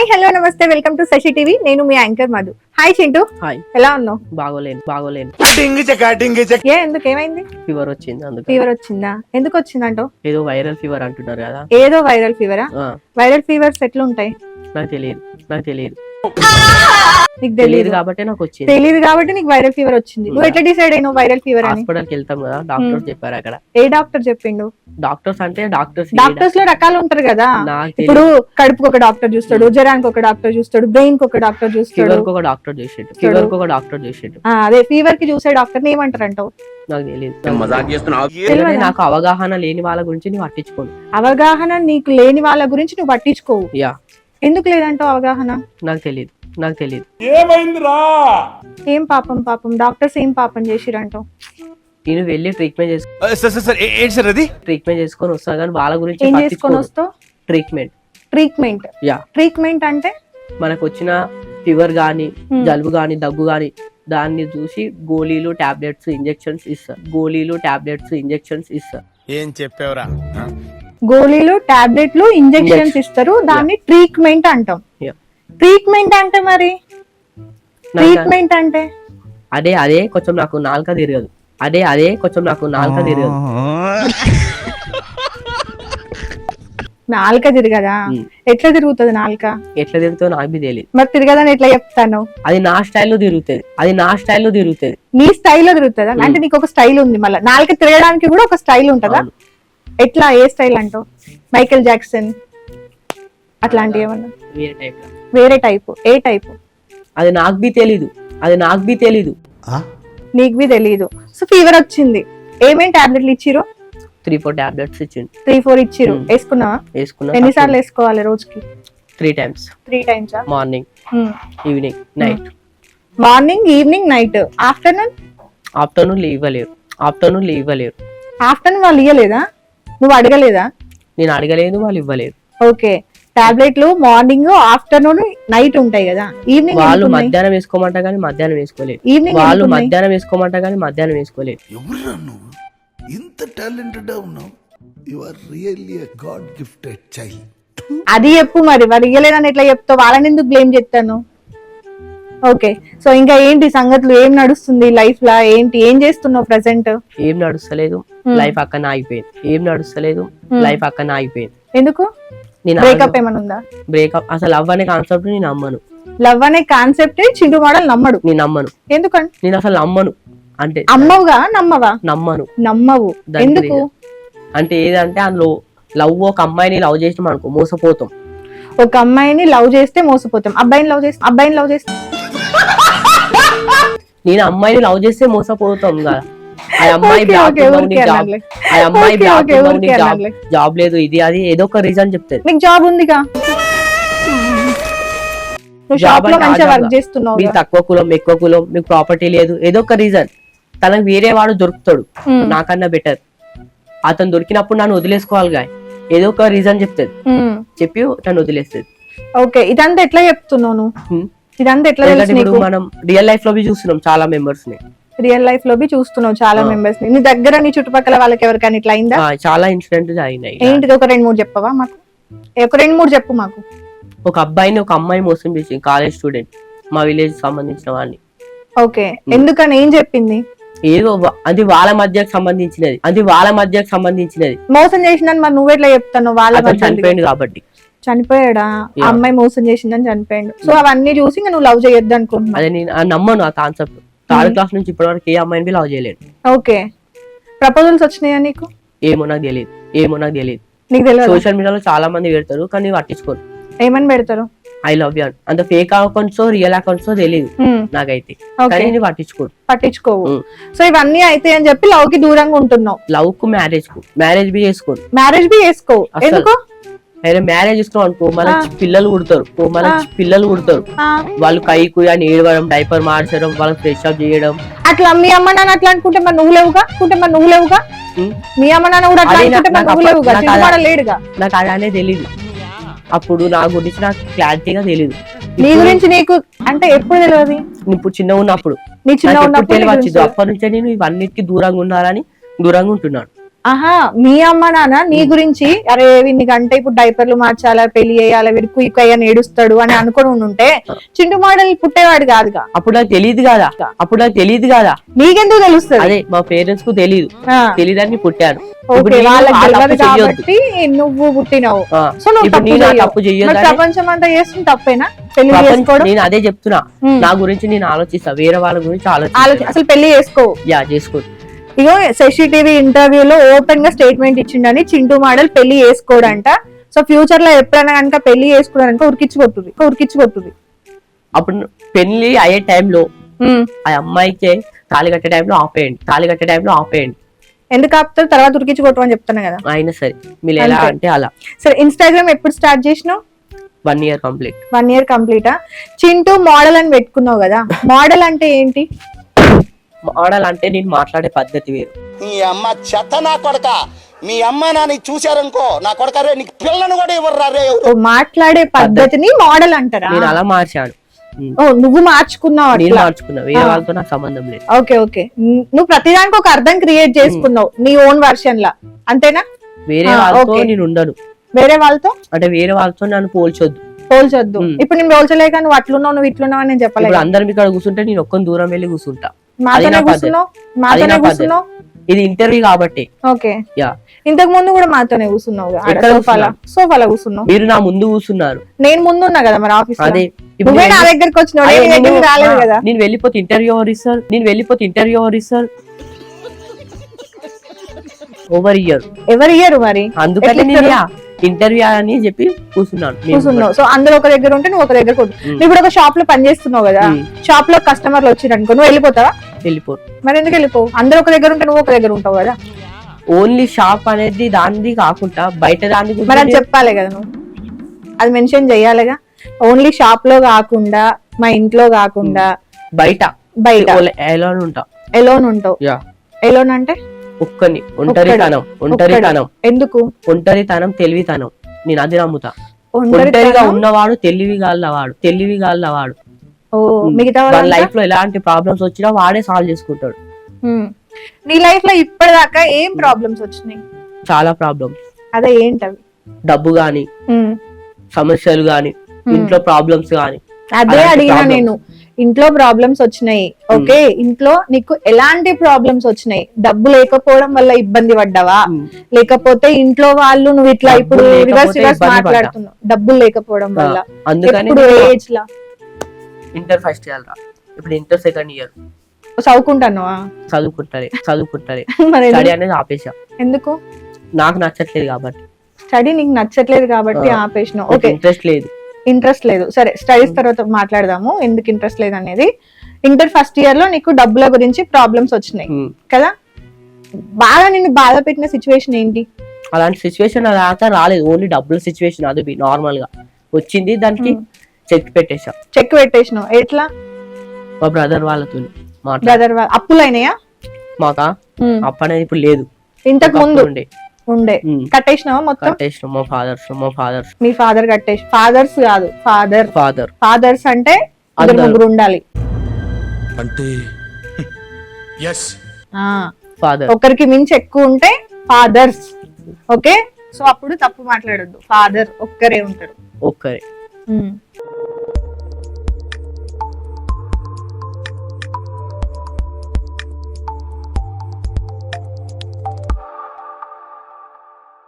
Hi hello నమస్తే. Welcome to Shashi TV నేను మీ anchor Madhu. Hi Chintu. Hi ఎలా ఉన్నావు? బాగోలేను బాగోలేను. ఏ ఎందుకు ఏమైంది? ఫీవర్ వచ్చింది అందుకు ఫీవర్ వచ్చిందా? ఎందుకు వచ్చిందంటో? ఏదో వైరల్ ఫీవర్ అంటున్నారు కదా. ఏదో వైరల్ ఫీవరా వైరల్ ఫీవర్స్ ఎట్లుంటాయి? నాకు తెలియదు నాకు తెలియదు. నీకు తెలియదు కాబట్టి నాకు వచ్చింది. తెలియదు కాబట్టి నీకు వైరల్ ఫీవర్ వచ్చింది. నువ్వు ఎట్లా డిసైడ్ అయినావు వైరల్ ఫీవర్ అని? హాస్పిటల్కి వెళ్తాం కదా డాక్టర్స్ చెప్పారు అక్కడ. ఏ డాక్టర్ చెప్పిండు? డాక్టర్స్ అంటే డాక్టర్స్ డాక్టర్స్లో రకాలు ఉంటారు కదా. ఇప్పుడు కడుపుకి ఒక డాక్టర్ చూస్తాడు జ్వరానికి ఒక డాక్టర్ చూస్తాడు బ్రెయిన్కి ఒక డాక్టర్ చూస్తాడు. ఫీవర్ ఒక డాక్టర్ చేసేట్టు ఫీవర్ ఒక డాక్టర్ చేసేట్టు ఆ, అదే ఫీవర్కి చూసే డాక్టర్ని ఏమంటారంటావు? నాకు తెలియదు మజాక్ చేస్తున్నావు? ఎందుకంటే నాకు అవగాహన లేని వాళ్ళ గురించి నేను పట్టించుకోను. అవగాహన నీకు లేని వాళ్ళ గురించి నువ్వు పట్టించుకోవు. యా. ఎందుకు లేదంటావు అవగాహన? నాకు తెలియదు నాకు తెలియదు ఏం పాపం పాపం? డాక్టర్స్ ఏం పాపం చేసిరంటావు? నేను వెళ్ళి ట్రీట్మెంట్ చేసు సార్ సార్ సార్ ఏ- ఏంటి సార్ అది? ట్రీట్మెంట్ చేసుకొని వస్తాను కానీ వాళ్ళ గురించి ఏం చేసుకొని పట్టించుకోను వస్తావు? Treatment treatment yeah. ట్రీట్మెంట్ అంటే? మనకు వచ్చిన ఫీవర్ గానీ Hmm. జలుబు గానీ దగ్గు గానీ దాన్ని చూసి గోళీలు టాబ్లెట్స్ ఇంజెక్షన్స్ ఇస్తారు గోళీలు టాబ్లెట్స్ ఇంజెక్షన్స్ ఇస్తారు ఏం చెప్పావురా? గోళీలు టాబ్లెట్లు ఇంజెక్షన్స్ ఇస్తారు. దాన్ని ట్రీట్మెంట్ అంటాం. ట్రీట్మెంట్ అంటే మరి? ట్రీట్మెంట్ అంటే? అదే అదే కొంచెం నాకు నాలుక తిరగదు. అదే అదే కొంచెం నాకు నాలుక తిరగదు. నాలుక తిరగదా? Hmm. ఎట్లా తిరుగుతుంది నాలుక? ఎట్లా తిరుగుతుందో నాకు తెలియదు మరి తిరగదని ఎట్లా చెప్తాను? అది నా స్టైల్లో తిరుగుతుంది. అది నా స్టైల్లో తిరుగుతుంది. నీ స్టైల్లో తిరుగుతుందా? అంటే నీకు ఒక స్టైల్ ఉంది మళ్ళీ. నాలుక తిరగడానికి కూడా ఒక స్టైల్ ఉంటుందా. ఎట్లా ఏ స్టైల్ అంటావు? మైకేల్ జాక్సన్ అట్లాంటివి ఏమన్నా? వేరే టైప్ వేరే టైపు ఏ టైపు అది నాకు బి తెలీదు. అది నాకు బి తెలీదు. నీకు బి తెలియదు సో ఫీవర్ వచ్చింది. ఏమేం టాబ్లెట్లు ఇచ్చిరు త్రీ ఫోర్ టాబ్లెట్స్ ఇచ్చిండు. త్రీ ఫోర్ ఇచ్చిరు. వేసుకున్నావా? వేసుకున్నా. ఎన్నిసార్లు వేసుకోవాలి రోజుకి? Three times three times morning evening night morning evening night afternoon afternoon ఇవ్వలేరు. ఆఫ్టర్నూన్ ఇవ్వలేరు. ఆఫ్టర్నూన్ వాళ్ళు ఇయ్యలేదా? నువ్వు అడగలేదా? నేను అడగలేదు వాళ్ళు ఇవ్వలేరు ఓకే. టాబ్లెట్లు మార్నింగ్ ఆఫ్టర్నూన్ నైట్ ఉంటాయి కదా. ఈవినింగ్ వాళ్ళు మధ్యాహ్నం వేసుకోమంట కానీ మధ్యాహ్నం వేసుకోలేదు. ఈవినింగ్ వాళ్ళు మధ్యాహ్నం వేసుకోమంట కానీ మధ్యాహ్నం వేసుకోలేదు. ఎవరురా నువ్వు? ఇంత టాలెంటెడ్ ఉన్నావు. You are really a God gifted child అది చెప్పు మరి. వాళ్ళు ఇయ్యలేదని ఎట్లా చెప్తావు? వాళ్ళని ఎందుకు బ్లేమ్ చేస్తాను? ఓకే. సో ఇంకా ఏంటి సంగతులు? ఏం నడుస్తుంది లైఫ్ లా ఏంటి? ఏం చేస్తున్నావు ప్రెసెంట్ ఏం నడుస్తలేదు. లైఫ్ అక్కన ఆగిపోయింది. ఏం నడుస్తలేదు. లైఫ్ అక్కన ఆగిపోయింది. ఎందుకు? నేను బ్రేకప్ ఏమైనా ఉందా? బ్రేకప్ అసలు లవ్ అనే కాన్సెప్ట్ నేను నమ్మను. లవ్ అనే కాన్సెప్ట్ చిండు మోడల్ నమ్మడు. నేను నమ్మను. ఎందుకంటే నేను అసలు నమ్మను. అంటే అమ్మవుగా నమ్మవా? నమ్మను. నమ్మవు. ఎందుకు. అంటే ఏదంటే అందులో లవ్ ఒక అమ్మాయిని లవ్ చేసినాం అనుకో మోసపోతాం. ఒక అమ్మాయిని లవ్ చేస్తే మోసపోతాం. అబ్బాయిని లవ్ చేస్తే అబ్బాయిని లవ్ చేస్తే నేను అమ్మాయిని లవ్ చేస్తే మోసపోతాం కదా. ఆ అమ్మాయి ఉంది. ఆ అమ్మాయి ఉంది, జాబ్ లేదు. ఇది అది ఏదో ఒక రీజన్ చెప్తుంది నీకు జాబ్ ఉందిగా? చేస్తున్నావు మీకు తక్కువ కులం ఎక్కువ కులం మీకు ప్రాపర్టీ లేదు. ఏదో ఒక రీజన్ తనకు వేరే వాడు దొరుకుతాడు. నాకన్నా బెటర్ అతను దొరికినప్పుడు నన్ను వదిలేసుకోవాలి గాయ. ఏదో ఒక రీజన్ చెప్తుంది చెప్పి తను వదిలేస్తుంది ఓకే ఇదంతా ఎట్లా Hmm. ఇదంతా ఎట్లా తెలుసు మనం రియల్ లైఫ్లో చూస్తున్నాం చాలా మెంబర్స్ని. రియల్ లైఫ్లో చూస్తున్నావు చాలా. మెంబర్స్ని. నీ దగ్గర నీ చుట్టుపక్కల వాళ్ళకి ఎవరికైనా ఇట్లా అయిందా? చాలా ఇన్సిడెంట్ జరిగినాయి ఏంటిది ఒక రెండు మూడు చెప్పవా మాకు? ఒక రెండు మూడు చెప్పు మాకు. ఒక అబ్బాయిని ఒక అమ్మాయి మోసం చేసింది కాలేజ్ స్టూడెంట్ మా విలేజ్ సంబంధించిన వాడిని. ఓకే. ఎందుకని? ఏం చెప్పింది? ఏదో అది వాళ్ళ మధ్యకు సంబంధించినది. అది వాళ్ళ మధ్యకు సంబంధించినది. మోసం చేసిందని మరి నువ్వెట్లా చెప్తాను వాళ్ళ. చనిపోయింది కాబట్టి. చనిపోయాడా. అమ్మాయి మోసం చేసిందని చనిపోయాడు. సో అవన్నీ చూసి ఇంకా నువ్వు లవ్ చేయొద్దు అనుకుంటున్నావు. అదే నేను ఆ నమ్మను ఆ కాన్సెప్ట్ థర్డ్ క్లాస్ నుంచి ఇప్పటివరకు ఏ అమ్మాయిని లవ్ చేయలేను ఓకే. ప్రపోజల్స్ వచ్చినాయా నీకు? ఏమో నాకు తెలియదు. ఏమో నాకు తెలియదు. నీకు తెలియదు? సోషల్ మీడియాలో చాలా మంది పెడతారు కానీ పట్టించుకోరు. ఏమని పెడతారు? ఐ లవ్ యూ అంత ఫేక్ అకౌంట్స్ రియల్ అకౌంట్స్ తెలియదు Hmm. నాకైతే. కానీ నేను పట్టించుకోవు. Hmm. సో ఇవన్నీ అయితే అని చెప్పి లవ్కి దూరంగా ఉంటున్నావు. లవ్కు మ్యారేజ్కు. మ్యారేజ్ బి చేసుకోరు. మ్యారేజ్ బి చేసుకోవు. ఎందుకు? అయితే మ్యారేజ్ చేసుకున్నాం అనుకో మన. పిల్లలు పుడతారు. ఓ మన. పిల్లలు పుడతారు. ఆ, వాళ్ళు కై కుయా ఏడవడం డైపర్ మార్చడం వాళ్ళకి ఫ్రెష్ అప్ చేయడం. అట్లా మీ అమ్మ నాన్న అట్లా అనుకుంటే మరి నువ్వు లేవుగా? అనుకుంటే మరి నువ్వు లేవుగా. మీ అమ్మ నాన్న కూడా అట్లా అనుకుంటే మరి నాకు నువ్వు లేవుగా? లేడుగా? అదనే తెలీదు. అప్పుడు నా గురించి నాకు క్లారిటీగా తెలీదు. నీ గురించి నీకు అంటే ఎప్పుడు తెలియదు ఇప్పుడు చిన్న ఉన్నప్పుడు. నీ చిన్న ఉన్నప్పుడు తెలియదు అప్పటి నుంచే నేను ఇవన్నిటికి దూరంగా ఉండాలని దూరంగా ఉంటున్నాను. ఆహా మీ అమ్మ నాన్న నీ గురించి అరే వీడిని గంట ఇప్పుడు డైపర్లు మార్చాలా పెళ్ళి చేయాలా వీడు కుయిక్ అయ్యని ఏడుస్తాడు అని అనుకుని ఉంటే చింటు మోడల్ పుట్టేవాడు కాదుగా? అప్పుడు నాకు తెలియదు కదా. అప్పుడు నాకు తెలియదు కదా. నీకెందుకు తెలుస్తుంది? అదే మా పేరెంట్స్కు తెలియదు తెలియదని పుట్టాను. కాబట్టి నువ్వు పుట్టినావు. సో నువ్వు ప్రపంచం అంతా చేస్తుంది తప్పేనా? నేను అదే చెప్తున్నా. నా గురించి నేను ఆలోచిస్తా. వేరే వాళ్ళ గురించి ఆలోచి అసలు పెళ్ళి చేసుకో యా చేసుకో. ఇగో శశి టీవీ ఇంటర్వ్యూలో ఓపెన్గా స్టేట్మెంట్ ఇచ్చిండని చింటూ మోడల్ పెళ్ళి చేసుకోడంట. సో ఫ్యూచర్లో ఎప్పుడైనా కనుక పెళ్ళి చేసుకున్నారనుకో ఉరికిచ్చి కొట్టుది ఉరికిచ్చి కొట్టుది అప్పుడు పెళ్ళి అయ్యే టైంలో ఆ అమ్మాయికి తాళి కట్టే టైంలో ఆపేయండి తాళి కట్టే టైంలో ఆపేయండి ఎందుకు ఆపుతారు తర్వాత ఉరికిచ్చి కొట్టమని చెప్తాను కదా. అయినా సరే. మీరు ఎలా. అంటే అలా. సరే ఇన్స్టాగ్రామ్ ఎప్పుడు స్టార్ట్ చేసినావు? One year complete one year కంప్లీటా Chintu model అని పెట్టుకున్నావు కదా. మోడల్ అంటే ఏంటి? మోడల్ అంటే నేను మాట్లాడే పద్ధతి వేరు. నీ అమ్మ చెత్త నా కొడక. మీ అమ్మ నాని చూశారనుకో నా కొడక రే నీకు పిల్లను కూడా ఇవ్వరు రే. ఓ మాట్లాడే పద్ధతిని మోడల్ అంటారా? నేను అలా మార్చాను. ఓ నువ్వు మార్చుకున్నావు నేను అట్లా? మార్చుకున్నా వేరే వాళ్ళతో నాకు సంబంధం లేదు. Okay okay. నువ్వు ప్రతిదానికి ఒక అర్థం క్రియేట్ చేసుకున్నావు నీ ఓన్ వర్షన్ లా అంతేనా? వేరే ఆ, వాళ్ళతో. నేను ఉండను. వేరే వాళ్ళతో? అంటే వేరే వాళ్ళతో నన్ను పోల్చొద్దు. పోల్చొద్దు. మ్. ఇప్పుడు నేను పోల్చలేక నువ్వు అట్లున్నావు నువ్వు ఇట్లున్నావు అని నేను ఇప్పుడు చెప్పలేదు అందరం ఇక్కడ కూర్చుంటే నేను ఒక్క దూరం వెళ్ళి కూర్చుంటా. మాతోనే. కూర్చున్నావు? మాతోనే. కూర్చున్నావు? ఇది ఇంటర్వ్యూ కాబట్టి. ఓకే. యా. ఇంతకు ముందు కూడా మాతోనే కూర్చున్నావు సోఫాలా. సోఫాలా కూర్చున్నావు? మీరు నా ముందు కూర్చున్నారు. నేను ముందు ఉన్నా కదా మరి ఆఫీస్ అదే ఇప్పుడు నువ్వే నా దగ్గరికి వచ్చినావు నేను రాలేదు కదా? వెళ్ళిపోతే ఇంటర్వ్యూ ఎవరు ఇస్తారు? నేను వెళ్ళిపోతే ఇంటర్వ్యూ ఎవరు ఇస్తారు? ఓవర్ ఇయర్ ఎవరు ఇయ్యరు మరి? అందుకని నేను? ఇంటర్వ్యూ అని చెప్పి కూర్చున్నాను నేను కూర్చున్నావు. సో అందరూ ఒక దగ్గర ఉంటే నువ్వు ఒక దగ్గర కొట్టు నువ్వు ఇప్పుడు ఒక షాప్లో పని చేస్తున్నావు కదా. షాప్లో కస్టమర్లు వచ్చిరు అనుకో నువ్వు వెళ్ళిపోతావా? వెళ్ళిపోరు మరి ఎందుకు వెళ్ళిపోవు? అందరూ ఒక దగ్గర ఉంటే నువ్వు ఒక దగ్గర ఉంటావు కదా? ఓన్లీ షాప్ అనేది దానిది కాకుండా బయట దాని మరి అది చెప్పాలి కదా నువ్వు. అది మెన్షన్ చెయ్యాలిగా ఓన్లీ షాప్లో కాకుండా మా ఇంట్లో కాకుండా బయట. బయట. ఎలా ఉంటా. ఎలోన్ ఉంటావు. యా ఎలోన్ అంటే? ఒక్కని ఒంటరితనం ఒంటరితనం. ఎందుకు? ఒంటరితనం తెలివితనం. నేను అది నమ్ముతా? ఒంటరిగా ఉన్నవాడు తెలివి వాడు తెలివి వాడు ఓ మిగతా వాళ్ళ? లైఫ్లో ఎలాంటి ప్రాబ్లమ్స్ వచ్చినా వాడే సాల్వ్ చేసుకుంటాడు. నీ లైఫ్లో ఇప్పటిదాకా ఏం ప్రాబ్లమ్స్ వచ్చినాయి? చాలా ప్రాబ్లమ్స్. అదే ఏంటవి? డబ్బు గాని. సమస్యలు గాని ఇంట్లో ప్రాబ్లమ్స్ గాని అదే అడిగినా. నేను. ఇంట్లో ప్రాబ్లమ్స్ వచ్చినాయి. ఓకే ఇంట్లో నీకు ఎలాంటి ప్రాబ్లమ్స్ వచ్చినాయి? డబ్బు లేకపోవడం వల్ల ఇబ్బంది పడ్డావా? మ్. లేకపోతే ఇంట్లో వాళ్ళు నువ్వు ఇట్లా ఇప్పుడు రివర్స్ రివర్స్. మాట్లాడుతున్నావు. డబ్బులు లేకపోవడం వల్ల. అందుకని ఎప్పుడు ఏజ్ లా? ఇంటర్ ఫస్ట్ ఇయర్ రా ఇప్పుడు ఇంటర్ సెకండ్ ఇయర్ చదువుకుంటానువా చదువుకుంటారే చదువుకుంటారే స్టడీ? అనేది ఆపేసా ఎందుకు? నాకు నచ్చట్లేదు కాబట్టి. స్టడీ నీకు నచ్చట్లేదు కాబట్టి ఆ. ఆపేసినావు. నాకు ఓకే ఇంట్రెస్ట్ లేదు. ఇంట్రెస్ట్ లేదు. సరే స్టడీస్ తర్వాత మాట్లాడదాము. ఎందుకు ఇంట్రెస్ట్ లేదు అనేది. ఇంటర్ ఫస్ట్ ఇయర్లో నీకు డబ్బుల గురించి ప్రాబ్లమ్స్ వచ్చినాయి. మ్. కదా? బాగా నిన్ను బాధ పెట్టిన సిచ్యువేషన్ ఏంటి? అలాంటి సిచ్యువేషన్ దాకా రాలేదు. ఓన్లీ డబ్బుల సిచ్యువేషన్ అది నార్మల్గా. వచ్చింది దానికి చెక్ పెట్టేసా చెక్ పెట్టేసినావు. ఎట్లా? మా బ్రదర్ వాళ్ళతో బ్రదర్ అప్పులు అయినాయా మాకా. అప్పు అనేది ఇప్పుడు లేదు. ఇంతకు ముందు? ఉండే. కట్టేసినావా మొత్తం? కట్టేసిన మా ఫాదర్స్ మా ఫాదర్స్. మీ ఫాదర్ కట్టేసి ఫాదర్స్ కాదు ఫాదర్. ఫాదర్. ఫాదర్స్ అంటే అందరూ. ముగ్గురు ఉండాలి. అంటే ఎస్ ఆ. ఫాదర్. ఒకరికి మించి ఎక్కువ ఉంటే ఫాదర్స్. ఓకే? సో అప్పుడు తప్పు మాట్లాడొద్దు. ఫాదర్ ఒక్కరే ఉంటారు ఒక్కరే. ఉమ్.